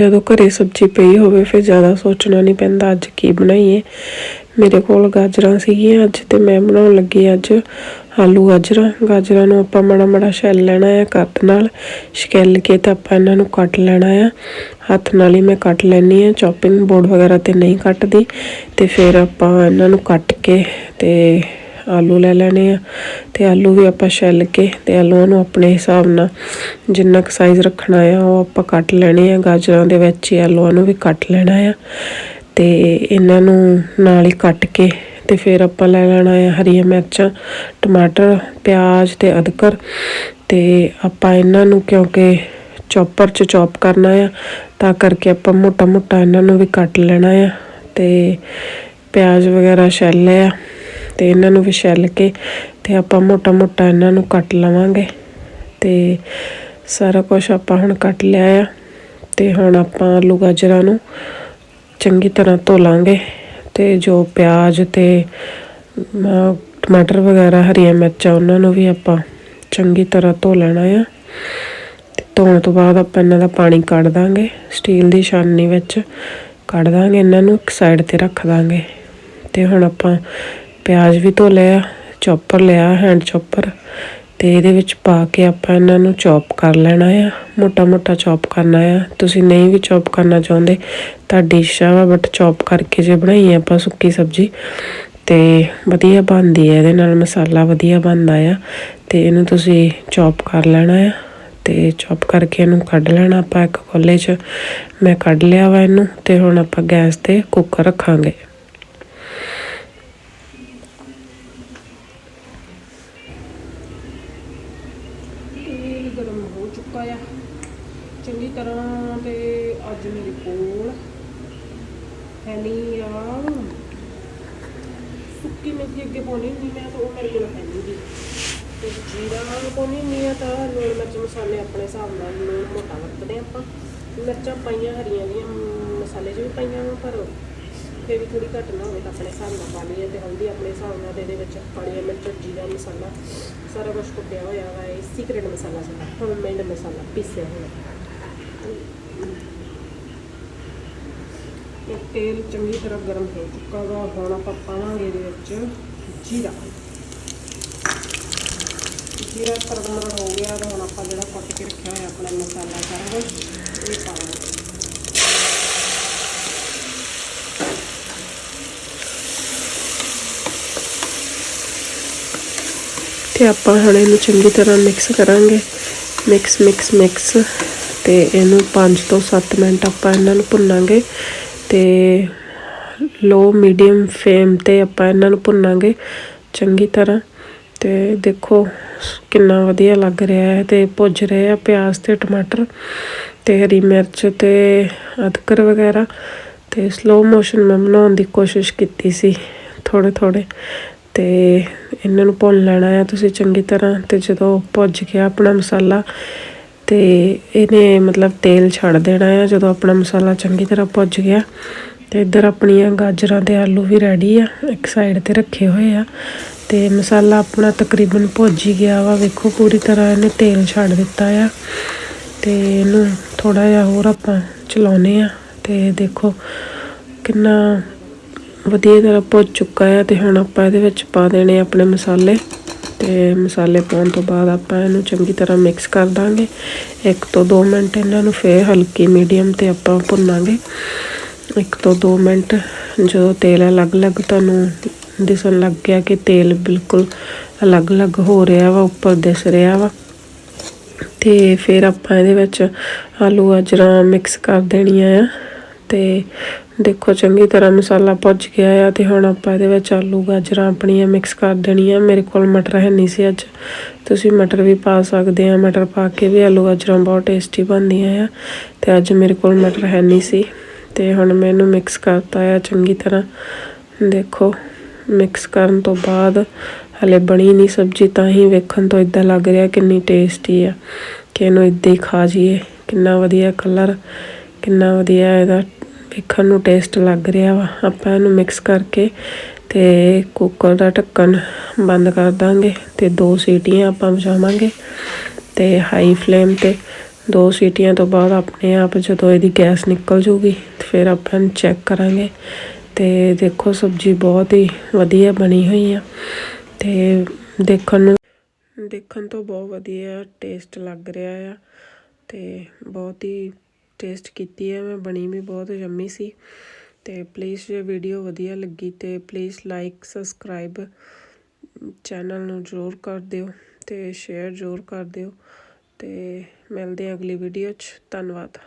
ਜਦੋਂ ਘਰੇ ਸਬਜ਼ੀ ਪਈ ਹੋਵੇ, ਫਿਰ ਜ਼ਿਆਦਾ ਸੋਚਣਾ ਨਹੀਂ ਪੈਂਦਾ ਅੱਜ ਕੀ ਬਣਾਈਏ। ਮੇਰੇ ਕੋਲ ਗਾਜਰਾਂ ਸੀਗੀਆਂ ਅੱਜ ਤੇ ਮੈਂ ਬਣਾਉਣ ਲੱਗੀ ਅੱਜ ਆਲੂ ਗਾਜਰਾਂ। ਗਾਜਰਾਂ ਨੂੰ ਆਪਾਂ ਮਾੜਾ ਮਾੜਾ ਛਿੱਲ ਲੈਣਾ ਹੈ ਕੱਤ ਨਾਲ। ਛਿੱਲ ਕੇ ਤਾਂ ਆਪਾਂ ਇਹਨਾਂ ਨੂੰ ਕੱਟ ਲੈਣਾ ਆ। ਹੱਥ ਨਾਲ ਹੀ ਮੈਂ ਕੱਟ ਲੈਣੀ ਆ। ਚੌਪਿੰਗ ਬੋਰਡ ਵਗੈਰਾ ਤੇ ਨਹੀਂ ਕੱਟਦੀ। ਤੇ ਫਿਰ ਆਪਾਂ ਇਹਨਾਂ ਨੂੰ ਕੱਟ ਕੇ ਤੇ ਆਲੂ ਲੈ ਲੈਣੇ ਆ ਤੇ ਆਲੂ ਵੀ ਆਪਾਂ ਛਿੱਲ ਕੇ ਤੇ ਆਲੂਆਂ ਨੂੰ ਆਪਣੇ ਹਿਸਾਬ ਨਾਲ ਜਿੰਨਾ ਕੁ ਸਾਈਜ਼ ਰੱਖਣਾ ਆ, ਉਹ ਆਪਾਂ ਕੱਟ ਲੈਣੇ ਆ। ਗਾਜਰਾਂ ਦੇ ਵਿੱਚ ਹੀ ਆਲੂਆਂ ਨੂੰ ਵੀ ਕੱਟ ਲੈਣਾ ਆ ਤੇ ਇਹਨਾਂ ਨੂੰ ਨਾਲ ਹੀ ਕੱਟ ਕੇ ਤੇ ਫਿਰ ਆਪਾਂ ਲੈ ਲੈਣਾ ਆ ਹਰੀਆਂ ਮਿਰਚਾਂ, ਟਮਾਟਰ, ਪਿਆਜ਼ ਤੇ ਅਦਰਕ ਤੇ ਆਪਾਂ ਇਹਨਾਂ ਨੂੰ ਕਿਉਂਕਿ ਚੌਪਰ 'ਚ ਚੌਪ ਕਰਨਾ ਆ, ਤਾਂ ਕਰਕੇ ਆਪਾਂ ਮੋਟਾ ਮੋਟਾ ਇਹਨਾਂ ਨੂੰ ਵੀ ਕੱਟ ਲੈਣਾ ਆ ਤੇ ਪਿਆਜ਼ ਵਗੈਰਾ ਛਿੱਲ ਲਿਆ ਤੇ ਇਹਨਾਂ ਨੂੰ ਵੀ ਕੇ ਤੇ ਆਪਾਂ ਮੋਟਾ ਮੋਟਾ ਇਹਨਾਂ ਨੂੰ ਕੱਟ ਲਵਾਂਗੇ। ਤੇ ਸਾਰਾ ਕੁਝ ਆਪਾਂ ਹੁਣ ਕੱਟ ਲਿਆ ਆ ਤੇ ਹੁਣ ਆਪਾਂ ਆਲੂ ਗਾਜਰਾਂ ਨੂੰ ਚੰਗੀ ਤਰ੍ਹਾਂ ਧੋ ਲਾਂਗੇ ਤੇ ਜੋ ਪਿਆਜ਼ ਤੇ ਟਮਾਟਰ ਵਗੈਰਾ, ਹਰੀਆਂ ਮਿਰਚਾਂ ਉਹਨਾਂ ਨੂੰ ਵੀ ਆਪਾਂ ਚੰਗੀ ਤਰ੍ਹਾਂ ਧੋ ਲੈਣਾ ਆ। ਤੇ ਧੋਣ ਤੋਂ ਬਾਅਦ ਆਪਾਂ ਇਹਨਾਂ ਦਾ ਪਾਣੀ ਕੱਢ ਦਾਂਗੇ, ਸਟੀਲ ਦੀ ਛਾਨਣੀ ਵਿੱਚ ਕੱਢ ਦਾਂਗੇ ਇਹਨਾਂ ਨੂੰ, ਇੱਕ ਸਾਈਡ ਤੇ ਰੱਖ ਦਾਂਗੇ। ਤੇ ਹੁਣ ਆਪਾਂ ਪਿਆਜ਼ ਵੀ ਧੋ ਲਿਆ, ਚੌਪਰ ਲਿਆ ਹੈਂਡ ਚੌਪਰ ਤੇ ਇਹਦੇ ਵਿੱਚ ਪਾ ਕੇ ਆਪਾਂ ਇਹਨਾਂ ਨੂੰ ਚੌਪ ਕਰ ਲੈਣਾ ਆ ਮੋਟਾ ਮੋਟਾ ਚੌਪ ਕਰਨਾ ਆ। ਤੁਸੀਂ ਨਹੀਂ ਵੀ ਚੌਪ ਕਰਨਾ ਚਾਹੁੰਦੇ ਤੁਹਾਡੀ ਇੱਛਾ ਵਾ ਬਟ ਚੌਪ ਕਰਕੇ ਜੇ ਬਣਾਈ ਆਪਾਂ ਸੁੱਕੀ ਸਬਜ਼ੀ ਤੇ ਵਧੀਆ ਬਣਦੀ ਹੈ ਇਹਦੇ ਨਾਲ ਮਸਾਲਾ ਵਧੀਆ ਬਣਦਾ ਆ ਤੇ ਇਹਨੂੰ ਤੁਸੀਂ ਚੌਪ ਕਰ ਲੈਣਾ ਆ ਤੇ ਚੌਪ ਕਰਕੇ ਇਹਨੂੰ ਕੱਢ ਲੈਣਾ ਆਪਾਂ ਇੱਕ ਕੋਲੇ 'ਚ। ਮੈਂ ਕੱਢ ਲਿਆ ਵਾ ਇਹਨੂੰ ਤੇ ਹੁਣ ਆਪਾਂ ਗੈਸ ਤੇ ਕੁੱਕਰ ਰੱਖਾਂਗੇ। ਗਰਮ ਹੋ ਚੁੱਕਾ ਆ। ਚੰਗੀ ਤਰ੍ਹਾਂ ਤੇ ਅੱਜ ਮੇਰੇ ਕੋਲ ਹੈ ਆ। ਸੁੱਕੀ ਮੇਥੀ ਅੱਗੇ ਪਾਉਣੀ ਨਹੀਂ ਮੈਂ ਤਾਂ ਉਹ ਮੇਰੇ ਕੋਲ ਹੈ ਨਹੀਂ ਤੇ ਜੀਰਾ ਪਾਉਣੀ ਨਹੀਂ ਆ ਤਾਂ ਲੂਣ ਮਿਰਚ ਮਸਾਲੇ ਆਪਣੇ ਹਿਸਾਬ ਨਾਲ ਲੂਣ ਮੋਟਾ ਵਰਤਦੇ ਆਪਾਂ। ਮਿਰਚਾਂ ਪਾਈਆਂ ਹਰੀਆਂ ਦੀਆਂ, ਮਸਾਲੇ 'ਚ ਵੀ ਪਾਈਆਂ ਪਰ ਫਿਰ ਵੀ ਥੋੜੀ ਘੱਟ ਨਾ ਹੋਵੇ ਤਾਂ ਆਪਣੇ ਹਿਸਾਬ ਨਾਲ ਪਾ ਹੈ ਤੇ ਹਲਦੀ ਆਪਣੇ ਹਿਸਾਬ ਨਾਲ ਤੇ ਇਹਦੇ ਵਿੱਚ ਪਾਣੀ ਮਿਰਚ, ਜੀਰਾ, ਮਸਾਲਾ, ਸਾਰਾ ਕੁਝ ਕੁੱਟਿਆ ਹੋਇਆ ਵਾ, ਇਹ ਸੀਕ੍ਰੇਟ ਮਸਾਲਾ ਸਾਡਾ ਹੋਮਮੇਡ ਮਸਾਲਾ, ਪੀਸਿਆ ਹੋਇਆ। ਤੇਲ ਚੰਗੀ ਤਰ੍ਹਾਂ ਗਰਮ ਹੋ ਚੁੱਕਾ ਵਾ, ਹੁਣ ਆਪਾਂ ਪਾਵਾਂਗੇ ਇਹਦੇ ਵਿੱਚ ਜੀਰਾ। ਜੀਰਾ ਤਰਮਰ ਹੋ ਗਿਆ ਤਾਂ ਹੁਣ ਆਪਾਂ ਜਿਹੜਾ ਕੁੱਟ ਕੇ ਰੱਖਿਆ ਹੋਇਆ ਆਪਣਾ ਮਸਾਲਾ ਸਾਰਾ ਕੁਝ ਇਹ ਪਾਵਾਂਗੇ। ਤੇ ਆਪਾਂ ਹੁਣ ਇਹਨੂੰ ਚੰਗੀ ਤਰ੍ਹਾਂ ਮਿਕਸ ਕਰਾਂਗੇ। ਮਿਕਸ ਮਿਕਸ ਮਿਕਸ ਤੇ ਇਹਨੂੰ 5 ਤੋਂ 7 ਮਿੰਟ ਆਪਾਂ ਇਹਨਾਂ ਨੂੰ ਭੁੰਨਾਂਗੇ ਤੇ ਲੋ ਮੀਡੀਅਮ ਫਲੇਮ ਤੇ ਆਪਾਂ ਇਹਨਾਂ ਨੂੰ ਭੁੰਨਾਂਗੇ ਚੰਗੀ ਤਰ੍ਹਾਂ। ਤੇ ਦੇਖੋ ਕਿੰਨਾ ਵਧੀਆ ਲੱਗ ਰਿਹਾ ਹੈ ਤੇ ਭੁੱਜ ਰਹੇ ਆ ਪਿਆਜ਼ ਤੇ ਟਮਾਟਰ ਤੇ ਹਰੀ ਮਿਰਚ ਤੇ ਅਦਰਕ ਵਗੈਰਾ ਤੇ ਸਲੋ ਮੋਸ਼ਨ ਮੈਂ ਬਣਾਉਣ ਦੀ ਕੋਸ਼ਿਸ਼ ਕੀਤੀ ਸੀ ਥੋੜੇ ਥੋੜੇ ਤੇ ਇਹਨਾਂ ਨੂੰ ਭੁੰਨ ਲੈਣਾ ਆ। ਤੁਸੀਂ ਚੰਗੀ ਤਰ੍ਹਾਂ ਤੇ ਜਦੋਂ ਭੁੱਜ ਗਿਆ ਆਪਣਾ ਮਸਾਲਾ ਤੇ ਇਹਨੇ ਮਤਲਬ ਤੇਲ ਛੱਡ ਦੇਣਾ ਆ। ਜਦੋਂ ਆਪਣਾ ਮਸਾਲਾ ਚੰਗੀ ਤਰ੍ਹਾਂ ਭੁੱਜ ਗਿਆ ਤੇ ਇੱਧਰ ਆਪਣੀਆਂ ਗਾਜਰਾਂ ਤੇ ਆਲੂ ਵੀ ਰੈਡੀ ਆ, ਇੱਕ ਸਾਈਡ ਤੇ ਰੱਖੇ ਹੋਏ ਆ। ਤੇ ਮਸਾਲਾ ਆਪਣਾ ਤਕਰੀਬਨ ਭੁੱਜ ਹੀ ਗਿਆ ਵਾ। ਵੇਖੋ ਪੂਰੀ ਤਰ੍ਹਾਂ ਇਹਨੇ ਤੇਲ ਛੱਡ ਦਿੱਤਾ ਆ। ਤੇ ਇਹਨੂੰ ਥੋੜਾ ਜਿਹਾ ਹੋਰ ਆਪਾਂ ਚਲਾਉਨੇ ਆ। ਤੇ ਦੇਖੋ ਕਿੰਨਾ ਵਧੀਆ ਤਰ੍ਹਾਂ ਭੁੱਜ ਚੁੱਕਾ ਹੈ ਤੇ ਹੁਣ ਆਪਾਂ ਇਹਦੇ ਵਿੱਚ ਪਾ ਦੇਣੇ ਆਪਣੇ ਮਸਾਲੇ। ਤੇ ਮਸਾਲੇ ਪਾਉਣ ਤੋਂ ਬਾਅਦ ਆਪਾਂ ਇਹਨੂੰ ਚੰਗੀ ਤਰ੍ਹਾਂ ਮਿਕਸ ਕਰ ਦਾਂਗੇ। ਇੱਕ ਤੋਂ 2 ਮਿੰਟ ਇਹਨਾਂ ਨੂੰ ਫੇਰ ਹਲਕੀ ਮੀਡੀਅਮ ਤੇ ਆਪਾਂ ਭੁੰਨਾਂਗੇ। ਇੱਕ ਤੋਂ 2 ਮਿੰਟ ਜਦੋਂ ਤੇਲ ਅਲੱਗ-ਅਲੱਗ ਤੁਹਾਨੂੰ ਦਿਸਣ ਲੱਗ ਗਿਆ ਕਿ ਤੇਲ ਬਿਲਕੁਲ ਅਲੱਗ-ਅਲੱਗ ਹੋ ਰਿਹਾ ਵਾ, ਉੱਪਰ ਦਿਸ ਰਿਹਾ ਵਾ। ਤੇ ਫਿਰ ਆਪਾਂ ਇਹਦੇ ਵਿੱਚ ਆਲੂ ਗਾਜਰਾਂ ਮਿਕਸ ਕਰ ਦੇਣੀਆਂ ਆ। ਤੇ ਦੇਖੋ, ਚੰਗੀ ਤਰ੍ਹਾਂ ਮਸਾਲਾ ਭੁੱਜ ਗਿਆ ਆ ਤੇ ਹੁਣ ਆਪਾਂ ਇਹਦੇ ਵਿੱਚ ਆਲੂ, ਗਾਜਰਾਂ ਆਪਣੀਆਂ ਮਿਕਸ ਕਰ ਦੇਣੀਆਂ। ਮੇਰੇ ਕੋਲ ਮਟਰ ਹੈ ਨਹੀਂ ਸੀ ਅੱਜ। ਤੁਸੀਂ ਮਟਰ ਵੀ ਪਾ ਸਕਦੇ ਆ। ਮਟਰ ਪਾ ਕੇ ਵੀ ਆਲੂ, ਗਾਜਰਾਂ ਬਹੁਤ ਟੇਸਟੀ ਬਣਦੀਆਂ ਆ ਤੇ ਅੱਜ ਮੇਰੇ ਕੋਲ ਮਟਰ ਹੈ ਨਹੀਂ ਸੀ ਤੇ ਹੁਣ ਮੈਂ ਇਹਨੂੰ ਮਿਕਸ ਕਰਤਾ ਆ ਚੰਗੀ ਤਰ੍ਹਾਂ। ਦੇਖੋ ਮਿਕਸ ਕਰਨ ਤੋਂ ਬਾਅਦ ਹਲੇ ਬਣੀ ਨਹੀਂ ਸਬਜ਼ੀ, ਤਾਂ ਹੀ ਵੇਖਣ ਤੋਂ ਇਦਾਂ ਲੱਗ ਰਿਹਾ ਕਿੰਨੀ ਟੇਸਟੀ ਆ। ਕਿ ਇਹਨੂੰ ਇਦਾਂ ਹੀ ਖਾ ਜੀਏ ਕਿੰਨਾ ਵਧੀਆ ਕਲਰ ਕਿੰਨਾ ਵਧੀਆ ਇਹਦਾ ਵੇਖਣ ਨੂੰ ਟੇਸਟ ਲੱਗ ਰਿਹਾ ਵਾ। ਆਪਾਂ ਇਹਨੂੰ ਮਿਕਸ ਕਰਕੇ ਤੇ ਕੁੱਕਰ ਦਾ ਢੱਕਣ ਬੰਦ ਕਰ ਦਾਂਗੇ ਤੇ ਦੋ ਸੀਟੀਆਂ ਆਪਾਂ ਵਜਾਵਾਂਗੇ ਤੇ ਹਾਈ ਫਲੇਮ ਤੇ ਦੋ ਸੀਟੀਆਂ ਤੋਂ ਬਾਅਦ ਆਪਣੇ ਆਪ ਜਦੋਂ ਇਹਦੀ ਗੈਸ ਨਿਕਲ ਜੂਗੀ ਤੇ ਫਿਰ ਆਪਾਂ ਇਹਨੂੰ ਚੈੱਕ ਕਰਾਂਗੇ। ਤੇ ਦੇਖੋ ਸਬਜ਼ੀ ਬਹੁਤ ਹੀ ਵਧੀਆ ਬਣੀ ਹੋਈ ਆ ਤੇ ਦੇਖਣ ਨੂੰ ਦੇਖਣ ਤੋਂ ਬਹੁਤ ਵਧੀਆ ਟੇਸਟ ਲੱਗ ਰਿਹਾ ਆ ਤੇ ਬਹੁਤ ਹੀ ਟੇਸਟ ਕੀਤੀ ਹੈ, ਮੈਂ ਬਣੀ ਵੀ ਬਹੁਤ ਯੰਮੀ ਸੀ ਅਤੇ ਪਲੀਜ਼ ਜੇ ਵੀਡੀਓ ਵਧੀਆ ਲੱਗੀ ਤੇ ਪਲੀਜ਼ ਲਾਈਕ ਸਬਸਕ੍ਰਾਈਬ ਚੈਨਲ ਨੂੰ ਜ਼ਰੂਰ ਕਰ ਦਿਓ ਤੇ ਸ਼ੇਅਰ ਜ਼ਰੂਰ ਕਰ ਦਿਓ ਤੇ ਮਿਲਦੇ ਹਾਂ ਅਗਲੀ ਵੀਡੀਓ 'ਚ, ਧੰਨਵਾਦ।